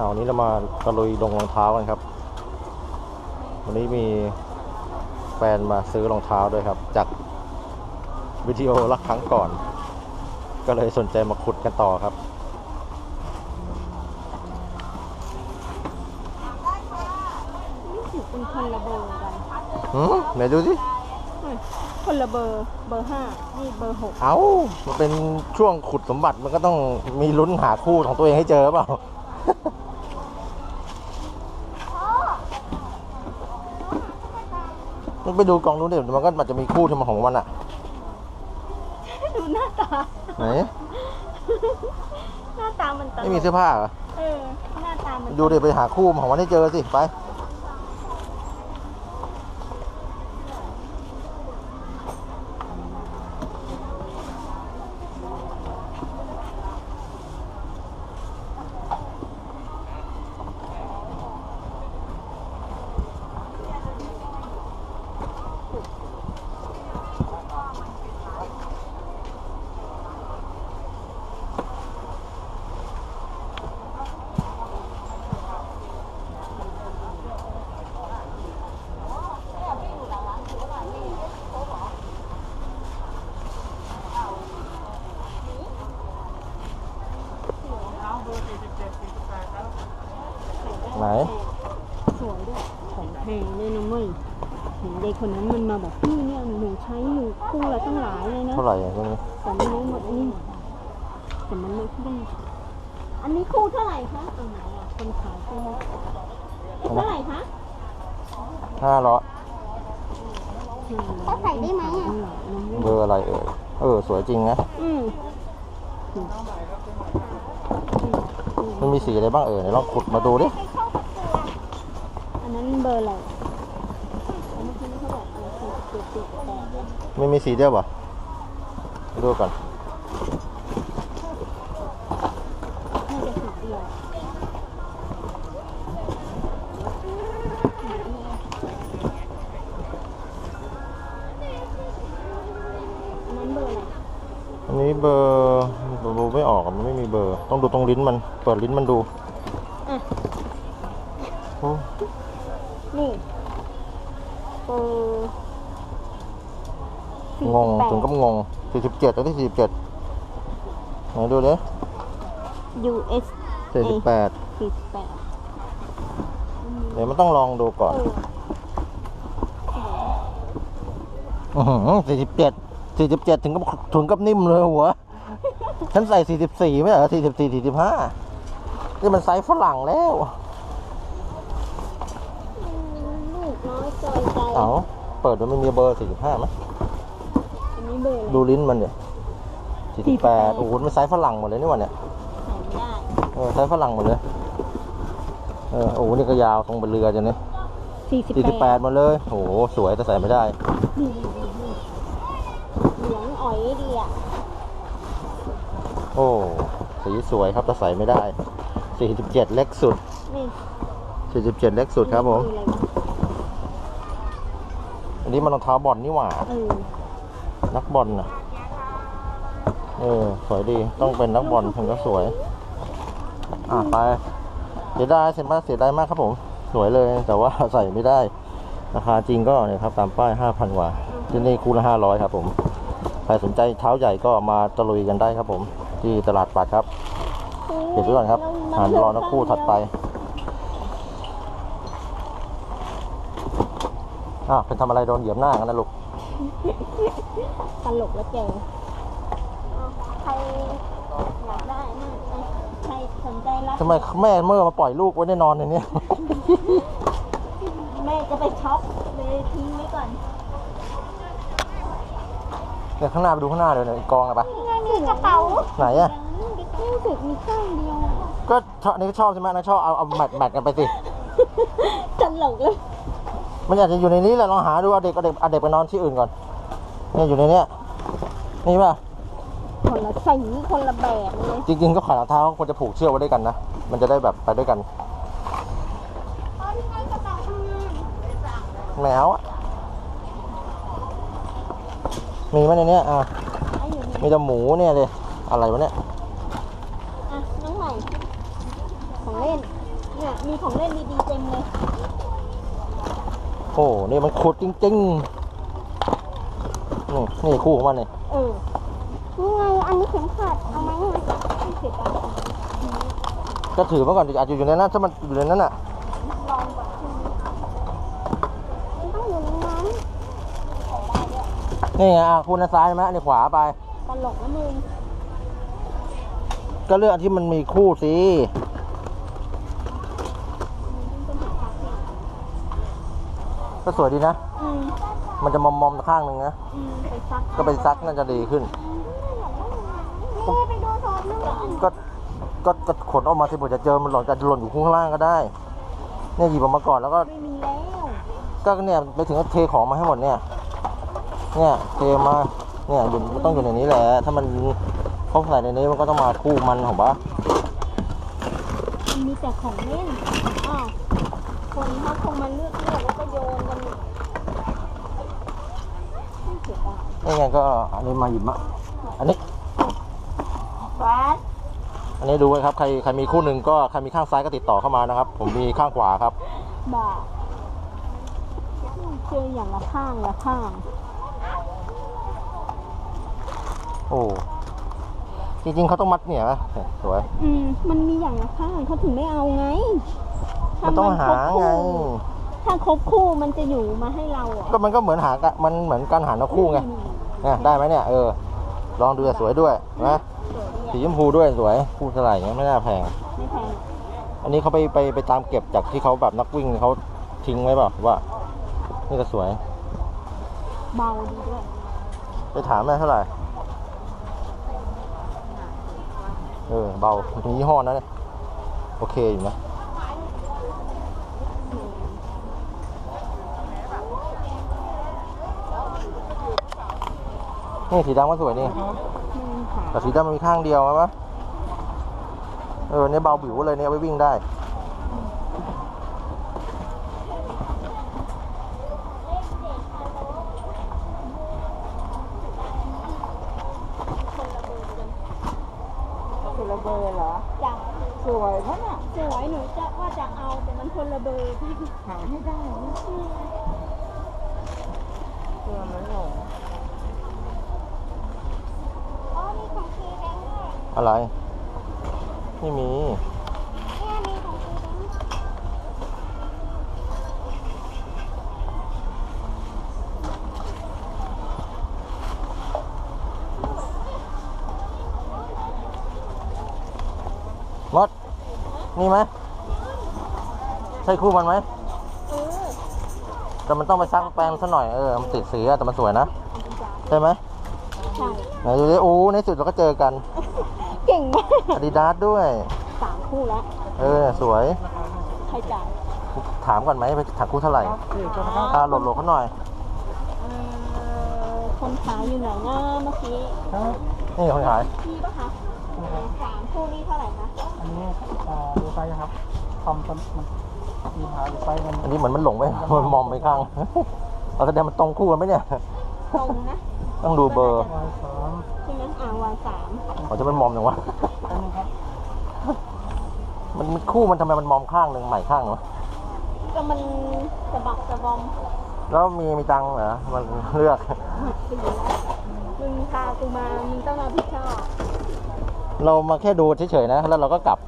อ่าวันนี้เรามาตะลุยลงรองเท้ากันครับ วันนี้มีแฟนมาซื้อรองเท้าด้วยครับ จากวิดีโอรักครั้งก่อน ก็เลยสนใจมาขุดกันต่อครับรู้สึกเป็นคนละเบอร์กันหืมไหนดูสิอืมคนละเบอร์เบอร์ห้านี่เบอร์หกเอ้ามันเป็นช่วงขุดสมบัติมันก็ต้องมีลุ้นหาคู่ของตัวเองให้เจอเปล่า มันไปดูกล่องนู้นเดี๋ยวมันก็มันจะมีคู่ที่มันของมันอะดูหน้าตา ไหน หน้าตามันตลกไม่มีเสื้อผ้าเหรอ เออ หน้าตามันดูเดี๋ยวไปหาคู่ของมันให้เจอสิ ไป ไหน สวยด้วย ของแพงด้วยนะมึงเห็นเด็ก คนนั้นมันมาบอกพี่เนี่ยหนูใช้อยู่คู่ละตั้งหลายเลยนะเท่าไหร่อะตรงนี้แต่ไม่รู้หมดอันนี้แต่มันไม่ได้อันนี้คู่เท่าไหร่คะตรงไหนอะคนขายคู่เท่าไหร่คะห้าร้อยเขาใส่ได้ไหมอะเบอร์อะไรเอ่ยเออ สวยจริงนะอืมมันมีสีอะไรบ้างเอ่ยไหนลองขุดมาดูดิอันนั้นเบอร์อะไรอันเมื่อกี้นี่เขาบอกอะ ไรสี่สิบเจ็ดสิบแปดเนี่ยไม่มีสีเดียวปะไปดูก่อนน่าจะสิบเดียวอันนั้นเบอร์อะไรอันนี้เบอร์ดูไม่ออกอะมันไม่มีเบอร์ ต้องดูตรงลิ้นมัน เปิดลิ้นมันดูอะโอ้นี่เบอร์สี่ งงสิบแปดถึงกับงงสี่สิบเจ็ดอันที่สี่สิบเจ็ดไหนดูดิ US สี่สิบแปดสี่สิบแปดเดี๋ยวมันต้องลองดูก่อนเออสี่สิบเจ็ดสี่สิบเจ็ดถึงกับถึงกับนิ่มเลยหัว ฉันใส่สี่สิบสี่ไม่เหรอสี่สิบสี่สี่สิบห้านี่มันไซส์ฝรั่งแล้วลูกน้อยจอยใจเอาเปิดดูไม่มีเบอร์สี่สิบห้าไหมอันนี้ เบอร์อะไรดูลิ้นมันเนี่ยสี่สิบแปดโอ้โหมันไซส์ฝรั่งหมดเลยนี่หว่าเนี่ยใส่ไม่ได้เออไซส์ฝรั่งหมดเลยเออโอ้โหนี่ก็ยาวตรงเป็นเรือจังเนี่ยสี่สิบสี่สิบแปแปดดหมาเลยโอ้โหสวยแต่ใส่ไม่ได้ ดีดีดีดีเหลืองอ๋อยดีอะโอ้สีสวยครับแต่ใส่ไม่ได้สี่สิบเจ็ดเล็กสุดนี่สี่สิบเจ็ดเล็กสุดครับผมออะไรวะอันนี้มันรองเท้าบอลนี่หว่า เออ นักบอลน่ะเออ สวยดีต้องเป็นนักบอลถึงจะสวย อะไปเสียดายเสียมากเสียดายมากครับผม สวยเลยแต่ว่าใส่ไม่ได้ ราคาจริงก็เนี่ยครับตามป้ายห้าพันกว่าที่นี่คู่ละห้าร้อยครับผม ใครสนใจเท้าใหญ่ก็มาตะลุยกันได้ครับผม ที่ตลาดปัดครับเก็บไว้ก่อนครับหันรอนักคู่ถัดไปอ้าเป็นทำอะไรโดนเหยียบหน้ากันนะลูก ตลกแล้วแกเอาใครอยากได้มั่งอะใครสนใจรับทำไมแม่เมื่อมาปล่อยลูกไว้ในนอนในเนี้ยแม่จะไปช็อปเลยทิ้งไว้ก่อนเนี่ยข้างหน้าไปดูข้างหน้าเลยเนี่ยอีกกองอะปะนี่ไงมีกระเป๋าไหนอะรู้สึกมีข้างเดียวก็ชอบอันนี้ก็ชอบใช่ไหมอันนะชอบเอาเอาแมทแมทกันไปสิตลกเลย มันอยากจะอยู่ในนี้แหละลองหาดูเอาเด็กเอาเด็กเอาเด็กไปนอนที่อื่นก่อนเนี่ยอยู่ในเนี้ยนี่ป่ะคนละสีคนละแบบเลยจริงๆก็ขายรองเท้าควรจะผูกเชือกไว้ด้วยกันนะมันจะได้แบบไปด้วยกันแมวอะมีไหมในเนี้ยอะไอ้อยู่นี่มีแต่หมูเนี่ยเลยอะไรวะเนี่ยอะน้องใหม่ของเล่นเนี่ยมีของเล่นดีๆเต็มเลย โอ้นี่มันขุดจริงๆนี่นี่คู่ของมันนี่เออนี่ไงอันนี้เข็มขัดเอาไหมไม่เสียตังค์ก็ถือมาก่อนดิอาจจะอยู่ในนั้นถ้ามันอยู่ในนั้นอะลองก่อนมันต้องอยู่ในนั้นนี่ไงอะคุณนะซ้ายไหมอันนี้ขวาไปตลกนะมึงก็เลือกอันที่มันมีคู่สิ ก็สวยดีนะ อืมมันจะมอมมอมๆข้างหนึ่งนะ อืมไปซักก็ไปซักน่าจะดีขึ้นเอ้ยไปดูโซนนึงก่อนก็ ก็ก็ขนออกมาที่ผมจะเจอมันหล่นจะหล่นอยู่ข้างล่างก็ได้ เนี่ยหยิบออกมาก่อนแล้วก็ ไม่มีแล้ว ก็เนี่ยไปถึงก็เทของมาให้หมดเนี่ย เนี่ยเทมา เนี่ยอยู่มันต้องอยู่ในนี้แหละ ถ้ามันเขาใส่ในนี้มันก็ต้องมาคู่มันของปะมันมีแต่ของเล่นอ้าวคนเขาคงมาเลือกเลือกแล้วก็โยนกันไม่เสียดาย นี่ไงก็อันนี้มาหยิบมาอันนี้แฟดอันนี้ดูไว้ครับใครใครมีคู่หนึ่งก็ใครมีข้างซ้ายก็ติดต่อเข้ามานะครับ ผมมีข้างขวาครับบ่าเจออย่างละข้างละข้าง โอ้จริงๆเขาต้องมัดเนี่ยนะสวยอืมมันมีอย่างละข้างเขาถึงไม่เอาไงมันต้องหาไงถ้าครบคู่มันจะอยู่มาให้เราอะก็มันก็เหมือนหากะมันเหมือนการหานกคู่ไงเนี่ยได้ไหมเนี่ยเออลองดูสวยด้วยนะสวยดีสีอะชมพูด้วยสวยคู่เท่าไหร่เงี้ยไม่น่าแพง ไม่แพงอันนี้เขาไปไปไปตามเก็บจากที่เขาแบบนักวิ่งเขาทิ้งไว้เปล่าว่า นี่ก็สวย เบาดีด้วยไปถามแม่เท่าไหร่ เออเบาถึงยี่ห้อนั้นเนี่ยโอเคอยู่นะ นี่สีดำก็สวยนี่อืมค่ะแต่สีดำมันมีข้างเดียวใช่ปะเออเนี่ยเบาบิวเลยเนี่ยเอาไว้วิ่งได้คนละเบอร์เหรอจ้ะสวยเพราะน่ะสวยหนูจะว่าจะเอาแต่มันคนละเบอร์พี่หาให้ได้นะตัวมันหลงอ๋อมีของฟรีแบงค์ด้วย อะไร ไม่มีเนี่ยมีของฟรีแบงค์มด นี่ไหม ใช่คู่มันไหมเออแต่มันต้องไปซักแปรงซะหน่อย เออ มันติดสีอะแต่มันสวยนะ ใช่ไหม ใช่ ไหนดูดิโอ้ในสุดเราก็เจอกันเก่ งมากอาดิดาสด้วย สามคู่แล้ว เออ สวย ใครจ่ายถามก่อนไหมไปถามคู่เท่าไหร่อ่าหลบหลบเขาหน่อยเอ่อคนขายอยู่ไหนนะเมื่อกี้นี่คนขายพี่ปะคะสามคู่นี่เท่าไหร่คะอันนี้อ่าดูไซส์ครับคอมมันมันมีหาอยู่ไซส์มันอันนี้เหมือนมันหลงไปมันมอมไปข้างเราแสดงมันตรงคู่กันไหมเนี่ย ตรงนะ ต้องดูเบอร์วายสามใช่ไหมอ่าวายสามเขาจะมันมอมอย่างวะอันนี้ครับมันมันคู่มันทำไมมันมอมข้างหนึ่งใหม่ข้างวะก็มันสะบักสะบอมแล้วมีมีตังค์เหรอมันเลือกหมดปีแล้วมึงพากูมามึงต้องรับผิดชอบเรามาแค่ดูเฉยๆนะ แล้วเราก็กลับ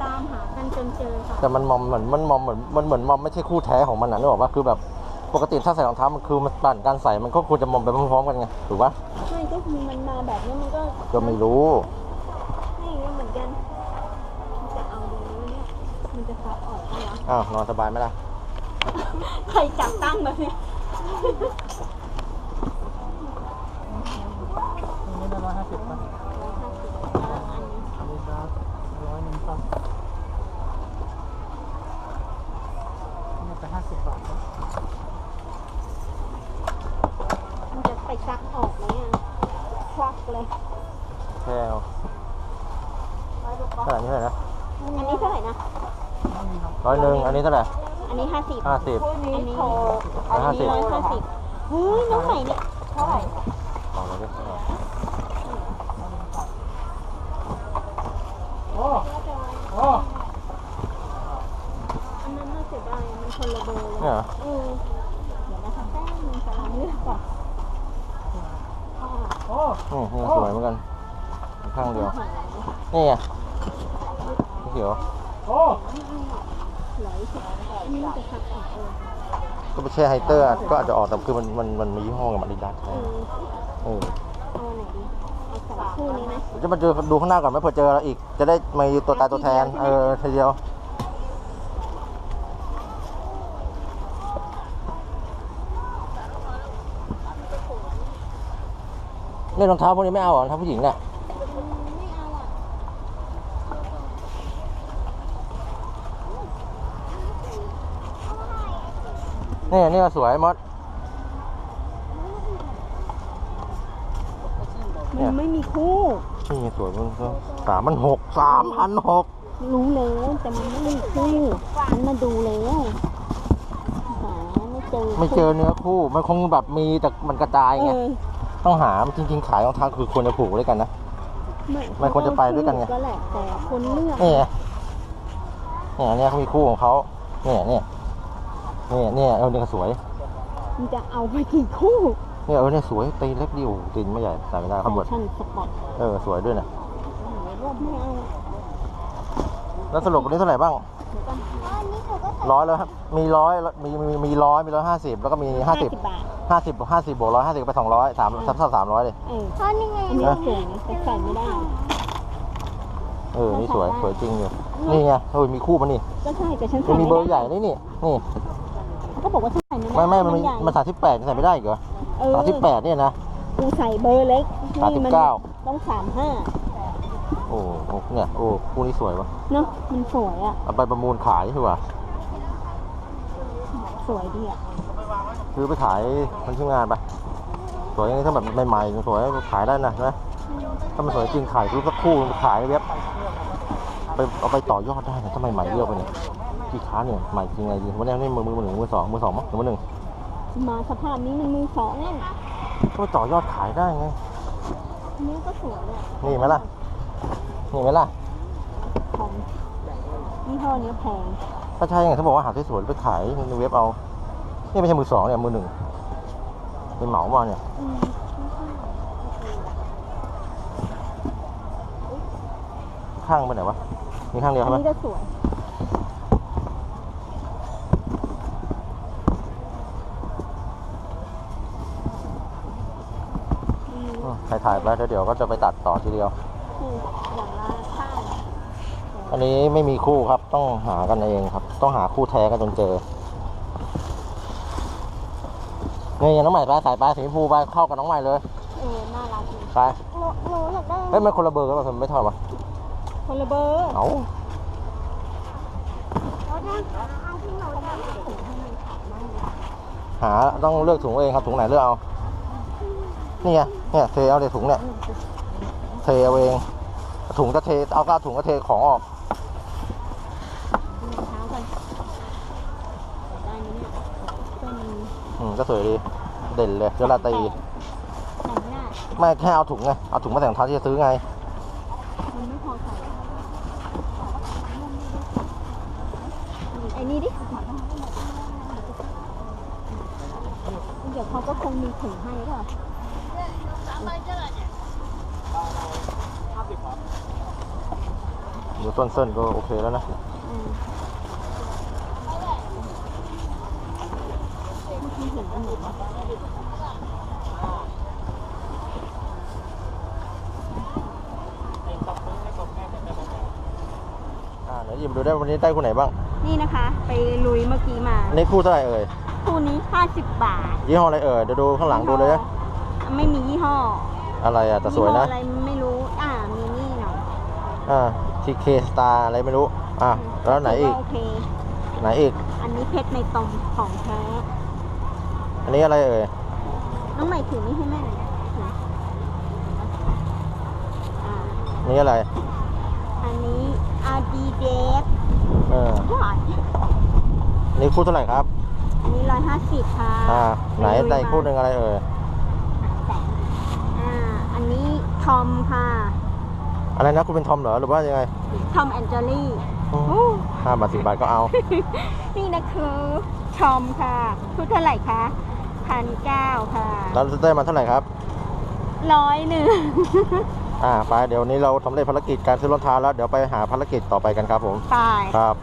ตา มหากันจนเจอค่ะแต่มันมอมเหมือนมันมอมเหมือนมันเหมือนมอมไม่ใช่คู่แท้ของมันนะนึกออกปะคือแบบปกติถ้าใส่รองเท้ามันคือมันปั่นการใส่มันก็ควรจะมอมไปพร้อมๆกันไงถูกปะไม่ก็คือมันมาแบบนี้มันก็ก็ไม่รู้นี่ก็เหมือนกันมันจะเอาดูเนี่ยมันจะซับออกไหมวะอ้าวนอนสบายไหมล่ะ ใครจับตั้งแบบนี้อันนี้ได้ร้อยห้าสิบป่ะอันนี้ได้ร้อยหนึ่งป่ะนี่ไปห้าสิบบาทครับ มันจะไปซักออกไหมอะควักเลย แค่เอาเท่าไหร่นี่เท่าไหร่นะ อันนี้เท่าไหร่นะ นี่ครับ ร้ อยหนึ่งอันนี้เท่าไหร่อันนี้ห้าสิบห้าสิบ อันนี้ร้อยห้าสิบร้อยห้าสิบเฮ้ยน้องใหม่เนี่ยเท่าไหร่ต่อเลยดิโอ้โอ้อันนั้นน่าเสียดายมันคนละเบอร์เลยเนี่ยเหรอเออเดี๋ยวนะคะแป๊บนึงกำลังเลือกก่อนอ่าโอ้นี่นี่สวยเหมือนกัน ข้างเดียวหายนี่ไงเขียว โอ้ ไหลสุ ดอันจะขัดออกเออก็ไม่ใช่ไฮเตอร์ก็อาจจะออกแต่คือมันมันมันมียี่ห้อกับมาดิดาสเออเออเอาไหนดีเอาสองคู่นี้ไหมจะมาเจอดูข้างหน้าก่อนไหมเผื่อเจอเราอีก จะได้มีตัวตายตัวแทน เออทีเดียวนี่รองเท้าพวกนี้ไม่เอาเหรอรองเท้าผู้หญิงเนี่ย อืมไม่เอาอะ นี่นี่ก็สวยมด เนี่มัยนไม่มีคู่ นี่สวยมันก็สามพันหกสามพันหกรู้แล้วแต่มันไม่มีคู่ฉันมาดูแล้วหาไม่เจอไม่เจอเนื้อคู่ มันคงแบบมีแต่มันกระจายเอไงอต้องหาจริง ๆ ขายรองเท้าคือควรจะผูกด้วยกันนะ มันควรจะไปด้วยกันไง ก็แหละแต่คนเลือก นี่ไงเนี่ยเนี่ยเขามีคู่ของเขาเนี่ยเนี่ย เนี่ยเนี่ยเออเนี่ยก็สวยมันจะเอาไปกี่คู่เนี่ยเออเนี่ยสวยตีนเล็กดิโอ้โหตีนไม่ใหญ่ใส่ไม่ได้ข้างบนชั่นสปอร์ตเออสวยด้วยนะไม่เอาแล้วสรุปวันนี้เท่าไหร่บ้างเดี๋ยวก่อนอันนี้เขาก็ร้อยแล้วครับ มีร้อยมีมีมีร้อยมีร้อยห้าสิบแล้วก็มีห้าสิบบาทห้าสิบห้าสิบบวกร้อยห้าสิบไปสองร้อยสามสามสามร้อยเลยเออเพราะนี่ไงอันนี้สวยแต่ใส่ไม่ได้ เออ นี่สวย สวยจริงอยู่นี่ไงเออมีคู่มันนี่ก็ใช่แต่ฉันมัใส่นมีไม่เบได้อร์ใหญ่นี่นี่นี่ เขาบอกว่าฉันใส่ไม่ได้ไม่ไม่มันมีใหญ่มันสามสิบแปดใส่ไม่ได้อีกเหรอเออสามสิบแปดเนี่ยนะกูใส่เบอร์เล็กสามสิบมัเก้าต้องสามห้าโอ้โหเนี่ยโอ้คู่นี้สวยวะเนาะมันสวยอะเอาไปประมูลขายดีกว่าสวยดีอะซื้อไปขายมันชิ้นงานไปสวยอย่างนี้ถ้าแบบใหม่ๆสวยขายได้นะใช่ไหมถ้ามันสวยจริงขายรู้สักคู่ขายเว็บไปเอาไปต่อยอดได้นะถ้าใหม่ๆเยอะไปเนี่ย กี่ค้าเนี่ยใหม่จริงไงดีวันนี้นี่มือมือหนึ่งมือสองมือสองมั้งหรือมือหนึ่งมาสภาพนี้มันมือสองนั่นก็ไปต่อยอดขายได้ไงอันนี้ก็สวยอะนี่ไหมล่ะนี่ไหมล่ะของยี่ห้อเนี้ยแพงถ้าใช่ไงเขาบอกว่าหาที่สวยไปขายในเว็บเอานี่ไม่ใช่มือสองเนี่ยมือหนึ่งเป็นเหมามาเนี่ยอืมข้างไปไหนวะมีข้างเดียวอัใช่นไหมนี้ก็สวย อืม อืม ถ่ายถ่ายๆไปแล้วเดี๋ยวก็จะไปตัดต่อทีเดียว คืออย่างละข้างอันนี้ไม่มีคู่ครับต้องหากันเองครับ ต้องหาคู่แท้กันจนเจอนี่น้องใหม่ไปสายไปสีชมพูไปเข้ากับน้องใหม่เลยเออน่ารักดีไปหนูหนูอยากได้เฮ้ยมันคนละเบอร์กันป่ะทำไมไม่เท่าวะคนละเบอร์เอาเอาที่เอาที่เราได้ถุงให้มันขาวมากเลยหาต้องเลือกถุงเองครับถุงไหนเลือกเอา นี่ไงเนี่ยเทเอาเลยถุงเนี่ยเทเอาเองถุงก็เทเอาก็เอาถุงก็เทของออกรองเท้ากันได้ไหมเนี่ยก็มันอืมก็สวยดีเด่นเลยเวลาตีแต่งหน้าไม่แค่เอาถุงไงเอาถุงมาใส่รองเท้าที่จะซื้อไงมันไม่พอใส่ไอ้นี่ดิเดี๋ยวเขาก็คงมีถุงให้ป่ะ ดูต้นเส้นก็โอเคแล้วนะอืมเมื่อกี้เห็นอันไหนวะอ่าเดี๋ยวหยิบดูได้วันนี้ได้คู่ไหนบ้าง นี่นะคะ ไปลุยเมื่อกี้มาอันนี้คู่เท่าไหร่เอ่ย คู่นี้ 50 บาท ยี่ห้ออะไรเอ่ย เดี๋ยวดูข้างหลังดูเลยนะ ไม่มียี่ห้ออะไรอะแต่สวยนะ ยี่ห้ออะไรไม่รู้ อ่ามีนี่หน่อยอ่าทีเคสตาร์อะไรไม่รู้ อะ แล้วไหนอีก โอเค ไหนอีก อันนี้เพชรในตมของแท้ อันนี้อะไรเอ่ย น้องใหม่ถือนี่ให้แม่หน่อยถืออ่าอันนี้อะไร อันนี้ Adidas เออว้ายอันนี้คู่เท่าไหร่ครับ อันนี้ร้อยห้าสิบค่ะอ่า ไหนปลุยในมาคู่หนึ่งอะไรเอ่ย อ่า อันนี้ ทอมค่ะ อะไรนะคุณเป็นทอมเหรอหรือว่ายังไงทอมแอนเจลี่อืมห้าบาทสิบบาทก็เอา นี่นะคือทอมค่ะชุดเท่าไหร่คะพันเก้าค่ะ แล้วได้มาเท่าไหร่ครับร้อยหนึ่งอ่าไปเดี๋ยวนี้เราสำเร็จภารกิจการซื้อรองเท้าแล้ว เดี๋ยวไปหาภารกิจต่อไปกันครับผมไปครับ